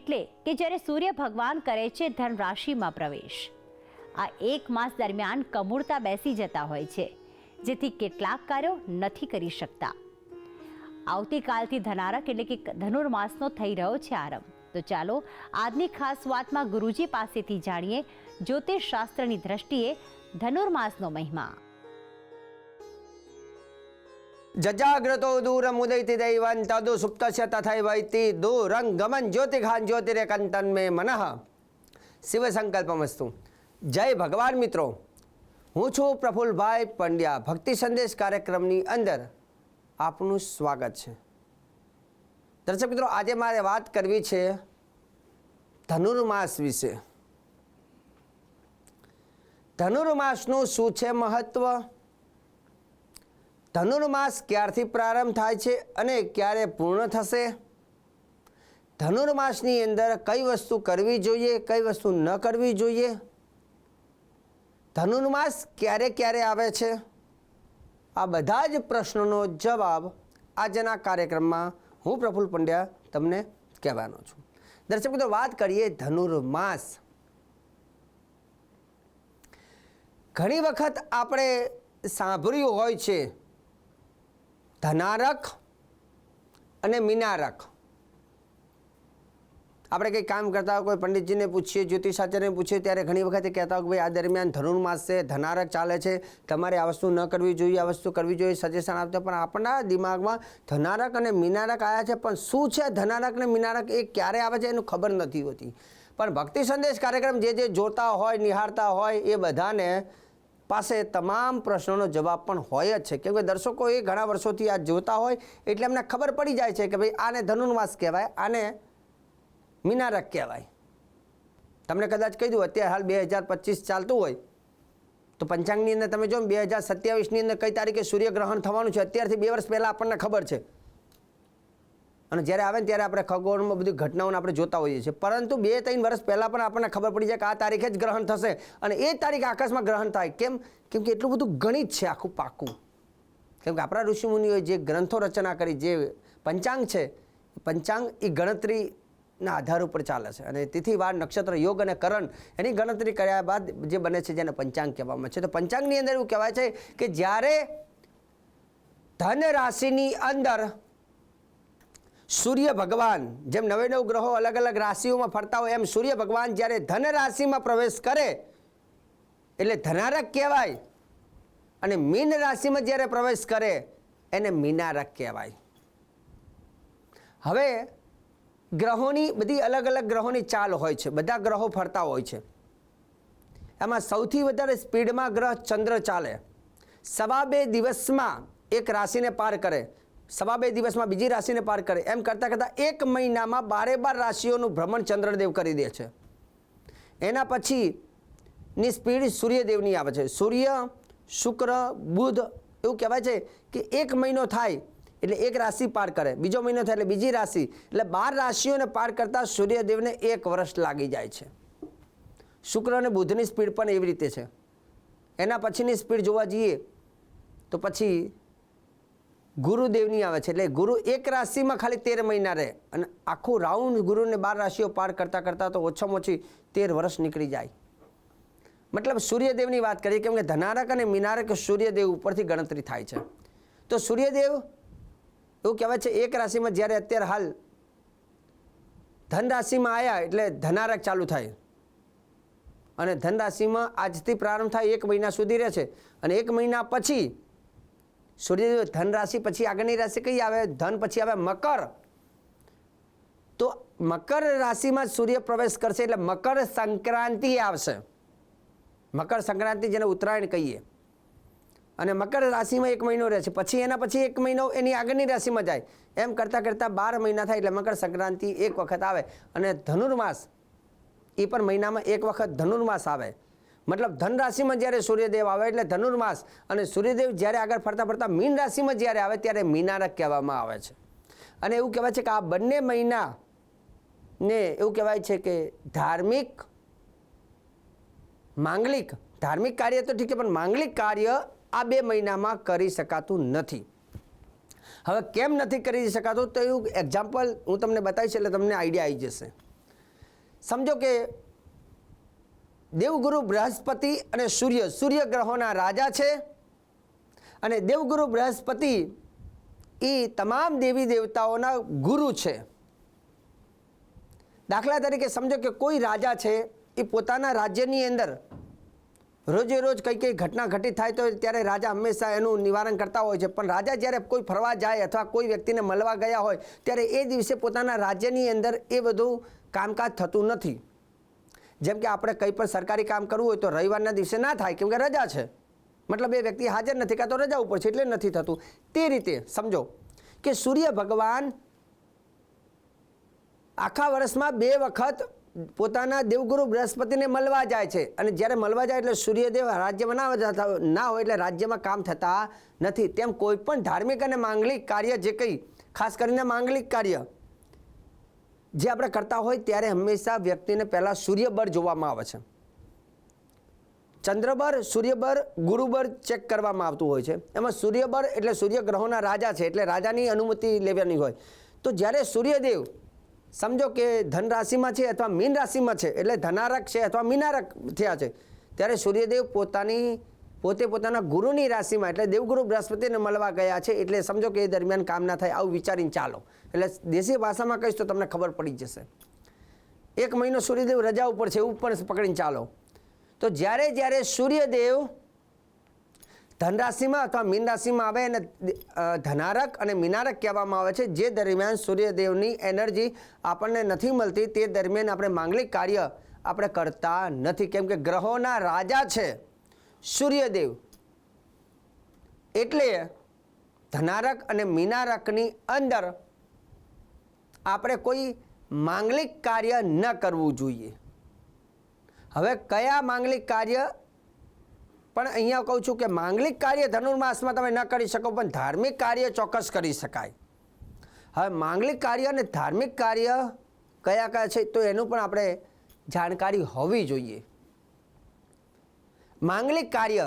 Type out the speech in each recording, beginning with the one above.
એટલે કે જ્યારે સૂર્ય ભગવાન કરે છે ધન રાશિમાં પ્રવેશ. આ એક માસ દરમિયાન કમૂળતા બેસી જતા હોય છે, જેથી કેટલાક કાર્યો નથી કરી શકતા. આવતીકાલથી ધનારક એટલે કે ધનુર્માસનો થઈ રહ્યો છે આરંભ. તો ચાલો, આજની ખાસ વાતમાં ગુરુજી પાસેથી જાણીએ જ્યોતિષ શાસ્ત્રની દ્રષ્ટિએ ધનુર્માસનો મહિમા. જજાગ્રતો દૂરમુદૈતિ દૈવન તદુ સુપ્તસ્ય તથૈવૈતિ દૂરં ગમન જ્યોતિખાન જ્યોતિરેકંતન મે મનઃ શિવ સંકલ્પમસ્તુ જય ભગવાન મિત્રો હું છું પ્રફુલભાઈ પંડ્યા ભક્તિ સંદેશ કાર્યક્રમની અંદર આપનું સ્વાગત છે દર્શક મિત્રો આજે મારે વાત કરવી છે ધનુર્માસ વિશે ધનુર્માસનું શું છે મહત્વ ધનુર્માસ ક્યારથી પ્રારંભ થાય છે અને ક્યારે પૂર્ણ થશે? ધનુર્માસની અંદર કઈ વસ્તુ કરવી જોઈએ, કઈ વસ્તુ ન કરવી જોઈએ? ધનુર્માસ ક્યારે ક્યારે આવે છે? આ બધા જ પ્રશ્નોનો જવાબ આજના કાર્યક્રમમાં હું પ્રફુલ્લ પંડ્યા તમને કહેવાનો છું. દર્શક મિત્રો, વાત કરીએ ધનુર્માસ ઘણી વખત આપણે સાંભળ્યું હોય છે ધનારક અને મિનારક. આપણે કંઈ કામ કરતા હોય, કોઈ પંડિતજીને પૂછીએ, જ્યોતિષાચાર્યને પૂછીએ, ત્યારે ઘણી વખત કહેતા હોય કે ભાઈ, આ દરમિયાન ધનુર્માસ છે, ધનારક ચાલે છે, તમારે આ વસ્તુ ન કરવી જોઈએ, આ વસ્તુ કરવી જોઈએ સજેશન આપતા પણ આપણા દિમાગમાં ધનારક અને મિનારક આવ્યા છે, પણ શું છે ધનારક અને મિનારક, એ ક્યારે આવે છે એનું ખબર નથી હોતી. પણ ભક્તિ સંદેશ કાર્યક્રમ જે જે જોતા હોય, નિહાળતા હોય, એ બધાને પાસે તમામ પ્રશ્નોનો જવાબ પણ હોય જ છે. કેમ કે દર્શકો એ ઘણા વર્ષોથી આ જોતા હોય, એટલે એમને ખબર પડી જાય છે કે ભાઈ આને ધનુર્માસ કહેવાય, આને મિનારક કહેવાય. તમને કદાચ કહી દઉં, અત્યારે હાલ બે હજાર પચીસ ચાલતું હોય, તો પંચાંગની અંદર તમે જો બે હજાર સત્યાવીસની અંદર કઈ તારીખે સૂર્યગ્રહણ થવાનું છે, અત્યારથી બે વર્ષ પહેલાં આપણને ખબર છે. અને જ્યારે આવે ને ત્યારે આપણે ખગોળમાં બધી ઘટનાઓને આપણે જોતા હોઈએ છીએ. પરંતુ બે ત્રણ વર્ષ પહેલાં પણ આપણને ખબર પડી જાય કે આ તારીખે જ ગ્રહણ થશે. અને એ તારીખ આકાશમાં ગ્રહણ થાય. કેમ? કેમ કે એટલું બધું ગણિત છે આખું પાકું. કેમ કે આપણા ઋષિમુનિઓએ જે ગ્રંથો રચના કરી, જે પંચાંગ છે, પંચાંગ એ ગણતરીના આધાર ઉપર ચાલે છે. અને તિથિ વાર નક્ષત્ર યોગ અને કરણ એની ગણતરી કર્યા બાદ જે બને છે જેને પંચાંગ કહેવામાં છે. તો પંચાંગની અંદર એવું કહેવાય છે કે જ્યારે ધન રાશિની અંદર સૂર્ય ભગવાન જેમ નવે નવ ગ્રહો અલગ અલગ રાશિઓમાં ફરતા હોય, એમ સૂર્ય ભગવાન જ્યારે ધન રાશિમાં પ્રવેશ કરે, એટલે ધનારક કહેવાય અને મીન રાશિમાં જ્યારે પ્રવેશ કરે, એને મીનારક કહેવાય. હવે ગ્રહોની બધી અલગ અલગ ગ્રહોની ચાલ હોય છે, બધા ગ્રહો ફરતા હોય છે. એમાં સૌથી વધારે સ્પીડમાં ગ્રહ ચંદ્ર ચાલે. સવા બે દિવસમાં એક રાશિને પાર કરે. સવા બે દિવસમાં બીજી રાશિને પાર કરે. એમ કરતાં કરતાં એક મહિનામાં બારે બાર રાશિઓનું ભ્રમણ ચંદ્રદેવ કરી દે છે. એના પછીની સ્પીડ સૂર્યદેવની આવે છે. સૂર્ય, શુક્ર, બુધ એવું કહેવાય છે કે એક મહિનો થાય એટલે એક રાશિ પાર કરે. બીજો મહિનો થાય એટલે બીજી રાશિ. એટલે બાર રાશિઓને પાર કરતાં સૂર્યદેવને એક વર્ષ લાગી જાય છે. શુક્ર અને બુધની સ્પીડ પણ એવી રીતે છે. એના પછીની સ્પીડ જોવા જઈએ તો પછી ગુરુદેવની આવે છે. એટલે ગુરુ એક રાશિમાં ખાલી તેર મહિના રહે. અને આખું રાઉન્ડ ગુરુને બાર રાશિઓ પાર કરતાં કરતાં તો ઓછામાં ઓછી તેર વર્ષ નીકળી જાય. મતલબ સૂર્યદેવની વાત કરીએ કેમ કે ધનારક અને મિનારક સૂર્યદેવ ઉપરથી ગણતરી થાય છે. તો સૂર્યદેવ એવું કહેવાય છે, એક રાશિમાં જ્યારે અત્યારે હાલ ધન રાશિમાં આવ્યા એટલે ધનારક ચાલુ થાય. અને ધન રાશિમાં આજથી પ્રારંભ થાય એક મહિના સુધી રહે છે. અને એક મહિના પછી સૂર્યદેવ ધન રાશિ પછી આગળની રાશિ કઈ આવે? ધન પછી આવે મકર. તો મકર રાશિમાં સૂર્ય પ્રવેશ કરશે એટલે મકર સંક્રાંતિ આવશે. મકર સંક્રાંતિ જેને ઉત્તરાયણ કહીએ. અને મકર રાશિમાં એક મહિનો રહે છે પછી એના પછી એક મહિનો એની આગળની રાશિમાં જાય. એમ કરતાં કરતાં બાર મહિના થાય એટલે મકર સંક્રાંતિ એક વખત આવે. અને ધનુર્માસ એ પણ મહિનામાં એક વખત ધનુર્માસ આવે. મતલબ ધન રાશિમાં જ્યારે સૂર્યદેવ આવે એટલે ધનુર્માસ અને સૂર્યદેવ જ્યારે આગળ ફરતા ફરતા મીન રાશિમાં જ્યારે આવે ત્યારે મીનારક કહેવામાં આવે છે. અને એવું કહેવાય છે કે આ બંને મહિના ને એવું કહેવાય છે કે ધાર્મિક માંગલિક, ધાર્મિક કાર્ય તો ઠીક છે, પણ માંગલિક કાર્ય આ બે મહિનામાં કરી શકાતું નથી. હવે કેમ નથી કરી શકાતું તો એવું એક્ઝામ્પલ હું તમને બતાવીશ એટલે તમને આઈડિયા આવી જશે. સમજો કે દેવગુરુ બૃહસ્પતિ અને સૂર્ય. સૂર્ય ગ્રહોના રાજા છે અને દેવગુરુ બૃહસ્પતિ એ તમામ દેવી દેવતાઓના ગુરુ છે. દાખલા તરીકે સમજો કે કોઈ રાજા છે એ પોતાના રાજ્યની અંદર રોજે રોજ કઈ કઈ ઘટના ઘટિત થાય તો ત્યારે રાજા હંમેશા એનું નિવારણ કરતા હોય છે. પણ રાજા જ્યારે કોઈ ફરવા જાય અથવા કોઈ વ્યક્તિને મળવા ગયા હોય, ત્યારે એ દિવસે પોતાના રાજ્યની અંદર એ બધું કામકાજ થતું નથી. જેમ કે આપણે કંઈ પણ સરકારી કામ કરવું હોય તો રવિવારના દિવસે ના થાય, કેમ કે રજા છે. મતલબ એ વ્યક્તિ હાજર નથી કાં તો રજા ઉપર છે એટલે નથી થતું. તે રીતે સમજો કે સૂર્ય ભગવાન આખા વર્ષમાં બે વખત પોતાના દેવગુરુ બૃહસ્પતિને મળવા જાય છે. અને જ્યારે મળવા જાય એટલે સૂર્યદેવ રાજ્યમાં ના ના હોય એટલે રાજ્યમાં કામ થતા નથી. તેમ કોઈ પણ ધાર્મિક અને માંગલિક કાર્ય જે કંઈ, ખાસ કરીને માંગલિક કાર્ય જે આપણે કરતા હોય ત્યારે હંમેશા વ્યક્તિને પહેલાં સૂર્યબળ જોવામાં આવે છે. ચંદ્રબળ, સૂર્યબળ, ગુરુબળ ચેક કરવામાં આવતું હોય છે. એમાં સૂર્યબળ એટલે સૂર્યગ્રહોના રાજા છે, એટલે રાજાની અનુમતિ લેવાની હોય. તો જ્યારે સૂર્યદેવ સમજો કે ધન રાશિમાં છે અથવા મીન રાશિમાં છે, એટલે ધનારક છે અથવા મીનારક થયા છે, ત્યારે સૂર્યદેવ પોતાની પોતે પોતાના ગુરુની રાશિમાં એટલે દેવગુરુ બૃહસ્પતિને મળવા ગયા છે એટલે સમજો કે એ દરમિયાન કામ ના થાય આવું વિચારીને ચાલો. એટલે દેશી ભાષામાં કહીશ તો તમને ખબર પડી જશે. એક મહિનો સૂર્યદેવ રજા ઉપર છે, એવું પણ પકડીને ચાલો. તો જ્યારે જ્યારે સૂર્યદેવ ધનરાશિમાં અથવા મીન રાશિમાં આવે અને ધનારક અને મીનારક કહેવામાં આવે છે, જે દરમિયાન સૂર્યદેવની એનર્જી આપણને નથી મળતી, તે દરમિયાન આપણે માંગલિક કાર્ય આપણે કરતા નથી. કેમ કે ગ્રહોના રાજા છે. સૂર્યદેવ. એટલે ધનારક અને મીનારકની અંદર આપણે કોઈ માંગલિક કાર્ય ન કરવું જોઈએ. હવે કયા માંગલિક કાર્ય? પણ અહીંયા કહું છું કે માંગલિક કાર્ય ધનુર્માસમાં તમે ન કરી શકો, પણ ધાર્મિક કાર્ય ચોક્કસ કરી શકાય. હવે માંગલિક કાર્ય અને ધાર્મિક કાર્ય કયા કયા છે તો એનું પણ આપણે જાણકારી હોવી જોઈએ. માંગલિક કાર્ય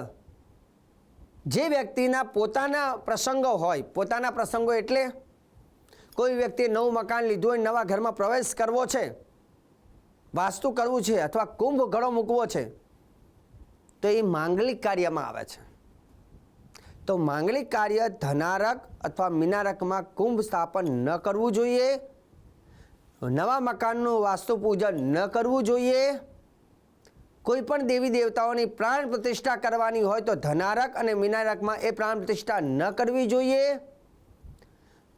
જે વ્યક્તિના પોતાના પ્રસંગો હોય, પોતાના પ્રસંગો એટલે કોઈ વ્યક્તિએ નવું મકાન લીધું હોય, નવા ઘરમાં પ્રવેશ કરવો છે, વાસ્તુ કરવું છે અથવા કુંભ ઘડો મૂકવો છે, તો એ માંગલિક કાર્યમાં આવે છે. તો માંગલિક કાર્ય ધનારક અથવા મિનારકમાં કુંભ સ્થાપન ન કરવું જોઈએ, નવા મકાનનું વાસ્તુ પૂજન ન કરવું જોઈએ કોઈ પણ દેવી દેવતાઓની પ્રાણ પ્રતિષ્ઠા કરવાની હોય તો ધનારક અને મીનારકમાં એ પ્રાણ પ્રતિષ્ઠા ન કરવી જોઈએ.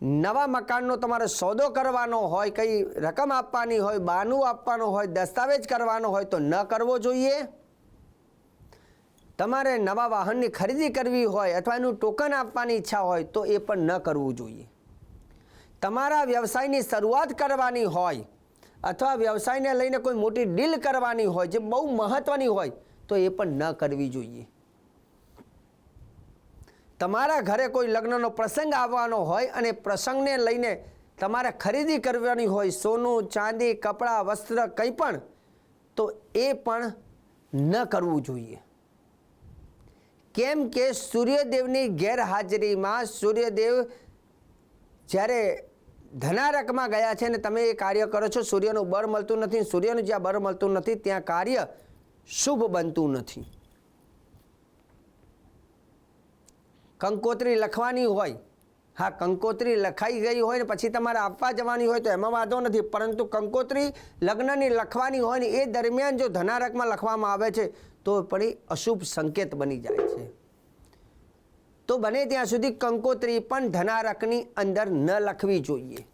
નવા મકાનનો તમારે સોદો કરવાનો હોય, કંઈ રકમ આપવાની હોય, બાનું આપવાનું હોય, દસ્તાવેજ કરવાનો હોય તો ન કરવો જોઈએ. તમારે નવા વાહનની ખરીદી કરવી હોય અથવા એનું ટોકન આપવાની ઈચ્છા હોય તો એ પણ ન કરવું જોઈએ. તમારા વ્યવસાયની શરૂઆત કરવાની હોય અથવા વ્યવસાયને લઈને કોઈ મોટી ડીલ કરવાની હોય, જે બહુ મહત્ત્વની હોય, તો એ પણ ન કરવી જોઈએ. તમારા ઘરે કોઈ લગ્નનો પ્રસંગ આવવાનો હોય અને પ્રસંગને લઈને તમારે ખરીદી કરવાની હોય, સોનું, ચાંદી, કપડાં, વસ્ત્ર કંઈ પણ, તો એ પણ ન કરવું જોઈએ. કેમ કે સૂર્યદેવની ગેરહાજરીમાં સૂર્યદેવ જ્યારે ધનારકમાં ગયા છે ને તમે એ કાર્ય કરો છો. સૂર્યનું બળ મળતું નથી. સૂર્યનું જ્યાં બળ મળતું નથી, ત્યાં કાર્ય શુભ બનતું નથી. કંકોત્રી લખવાની હોય. હા, કંકોત્રી લખાઈ ગઈ હોય ને પછી તમારે આપવા જવાની હોય તો એમાં વાંધો નથી. પરંતુ કંકોત્રી લગ્નની લખવાની હોય ને એ દરમિયાન જો ધનારકમાં લખવામાં આવે છે, તો પણ એ અશુભ સંકેત બની જાય છે. તો બને ત્યાં સુધી કંકોત્રી પણ ધનારકની અંદર ન લખવી જોઈએ.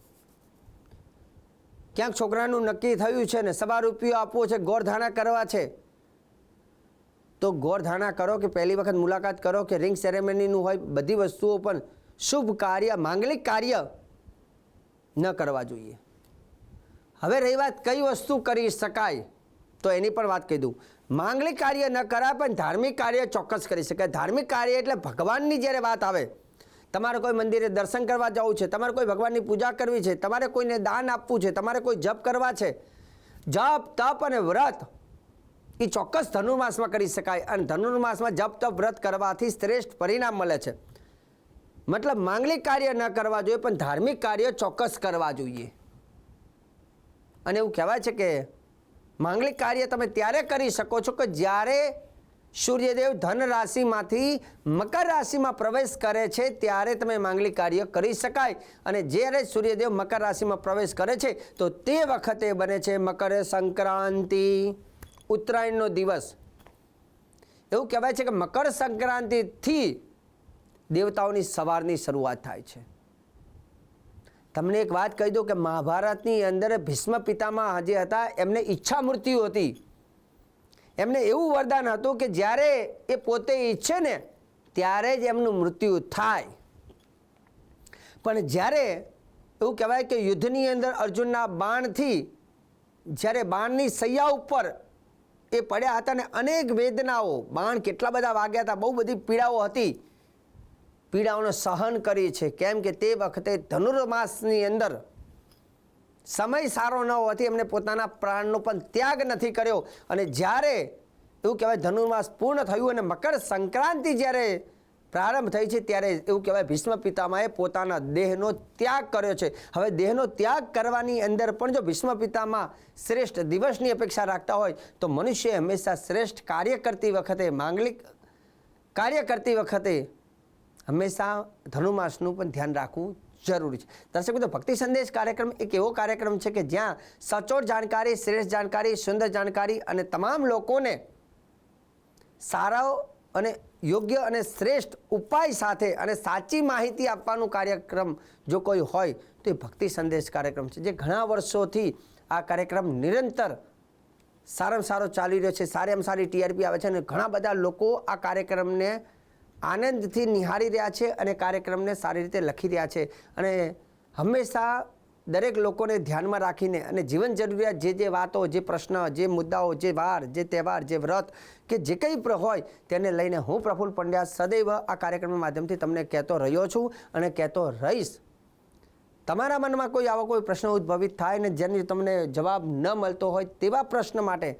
ક્યાંક છોકરાનું નક્કી થયું છે ને સવા રૂપિયો આપવો છે ગોરધાણા કરવા છે. તો ગોરધાણા કરો કે પહેલી વખત મુલાકાત કરો કે રિંગ સેરેમનીનું હોય, બધી વસ્તુઓ પણ શુભ કાર્ય, માંગલિક કાર્ય ન કરવા જોઈએ. હવે રહી વાત કઈ વસ્તુ કરી શકાય? તો એની પણ વાત કહી દઉં. માંગલિક કાર્ય ન કરાય પણ ધાર્મિક કાર્ય ચોક્કસ કરી શકાય ધાર્મિક કાર્ય એટલે ભગવાનની જ્યારે વાત આવે, તમારે કોઈ મંદિરે દર્શન કરવા જવું છે, તમારે કોઈ ભગવાનની પૂજા કરવી છે, તમારે કોઈને દાન આપવું છે, તમારે કોઈ જપ કરવા છે, જપ, તપ અને વ્રત એ ચોક્કસ ધનુર્માસમાં કરી શકાય અને ધનુર્માસમાં જપ, તપ, વ્રત કરવાથી શ્રેષ્ઠ પરિણામ મળે છે. મતલબ માંગલિક કાર્ય ન કરવા જોઈએ પણ ધાર્મિક કાર્ય ચોક્કસ કરવા જોઈએ. અને એવું કહેવાય છે કે માંગલિક કાર્ય તમે ત્યારે કરી શકો છો કે જ્યારે સૂર્યદેવ ધન રાશિમાંથી મકર રાશિમાં પ્રવેશ કરે છે, ત્યારે તમે માંગલિક કાર્ય કરી શકાય. અને જ્યારે સૂર્યદેવ મકર રાશિમાં પ્રવેશ કરે છે, તો તે વખતે બને છે મકર સંક્રાંતિ. ઉત્તરાયણનો દિવસ. એવું કહેવાય છે કે મકર સંક્રાંતિથી દેવતાઓની સવારની શરૂઆત થાય છે. તમને એક વાત કહી દઉં કે મહાભારતની અંદર ભીષ્મ પિતામાં જે હતા, એમને ઈચ્છા મૃત્યુ હતી. એમને એવું વરદાન હતું કે જ્યારે એ પોતે ઈચ્છે ને, ત્યારે જ એમનું મૃત્યુ થાય. પણ જ્યારે એવું કહેવાય કે યુદ્ધની અંદર અર્જુનના બાણથી, જ્યારે બાણની સૈયા ઉપર એ પડ્યા હતા ને, અનેક વેદનાઓ, બાણ કેટલા બધા વાગ્યા હતા, બહુ બધી પીડાઓ હતી. પીડાઓનો સહન કરી છે. કેમ કે તે વખતે ધનુર્માસની અંદર સમય સારો ન હોવાથી એમને પોતાના પ્રાણનો પણ ત્યાગ નથી કર્યો. અને જ્યારે એવું કહેવાય ધનુર્માસ પૂર્ણ થયું અને મકર સંક્રાંતિ જ્યારે પ્રારંભ થઈ છે, ત્યારે એવું કહેવાય ભીષ્મ પિતામાએ પોતાના દેહનો ત્યાગ કર્યો છે. હવે દેહનો ત્યાગ કરવાની અંદર પણ જો ભીષ્મ પિતામાં શ્રેષ્ઠ દિવસની અપેક્ષા રાખતા હોય, તો મનુષ્ય હંમેશા શ્રેષ્ઠ કાર્ય કરતી વખતે, માંગલિક કાર્ય કરતી વખતે હંમેશા ધનુમાસનું પણ ધ્યાન રાખવું જરૂરી છે. દર્શક મિત્રો, ભક્તિ સંદેશ કાર્યક્રમ એક એવો કાર્યક્રમ છે કે જ્યાં સચોટ જાણકારી, શ્રેષ્ઠ જાણકારી, સુંદર જાણકારી અને તમામ લોકોને સારા અને યોગ્ય અને શ્રેષ્ઠ ઉપાય સાથે અને સાચી માહિતી આપવાનું કાર્યક્રમ જો કોઈ હોય, તો એ ભક્તિ સંદેશ કાર્યક્રમ છે. જે ઘણા વર્ષોથી આ કાર્યક્રમ નિરંતર સારામાં સારો ચાલી રહ્યો છે, સારામાં સારી ટીઆરપી આવે છે અને ઘણા બધા લોકો આ કાર્યક્રમને આનંદથી નિહાળી રહ્યા છે અને કાર્યક્રમને સારી રીતે લખી રહ્યા છે. અને હંમેશા દરેક લોકોને ધ્યાનમાં રાખીને અને જીવન જરૂરિયાત જે જે વાતો, જે પ્રશ્ન, જે મુદ્દાઓ, જે વાર, જે તહેવાર, જે વ્રત કે જે કંઈ હોય તેને લઈને હું પ્રફુલ્લ પંડ્યા સદૈવ આ કાર્યક્રમના માધ્યમથી તમને કહેતો રહ્યો છું અને કહેતો રહીશ. તમારા મનમાં કોઈ આવો કોઈ પ્રશ્ન ઉદ્ભવિત થાય ને જેની તમને જવાબ ન મળતો હોય તેવા પ્રશ્ન માટે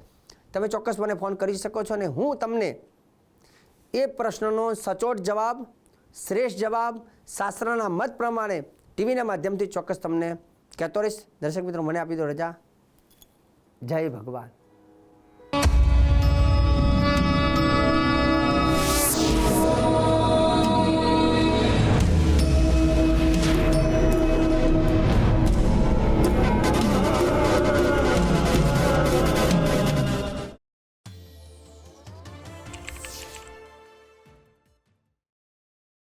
તમે ચોક્કસ મને ફોન કરી શકો છો અને હું તમને એ પ્રશ્નનો સચોટ જવાબ, શ્રેષ્ઠ જવાબ શાસ્ત્રના મત પ્રમાણે ટીવીના માધ્યમથી ચોક્કસ તમને કહેતો રહીશ. દર્શક મિત્રો, મને આપી દો રજા. જય ભગવાન.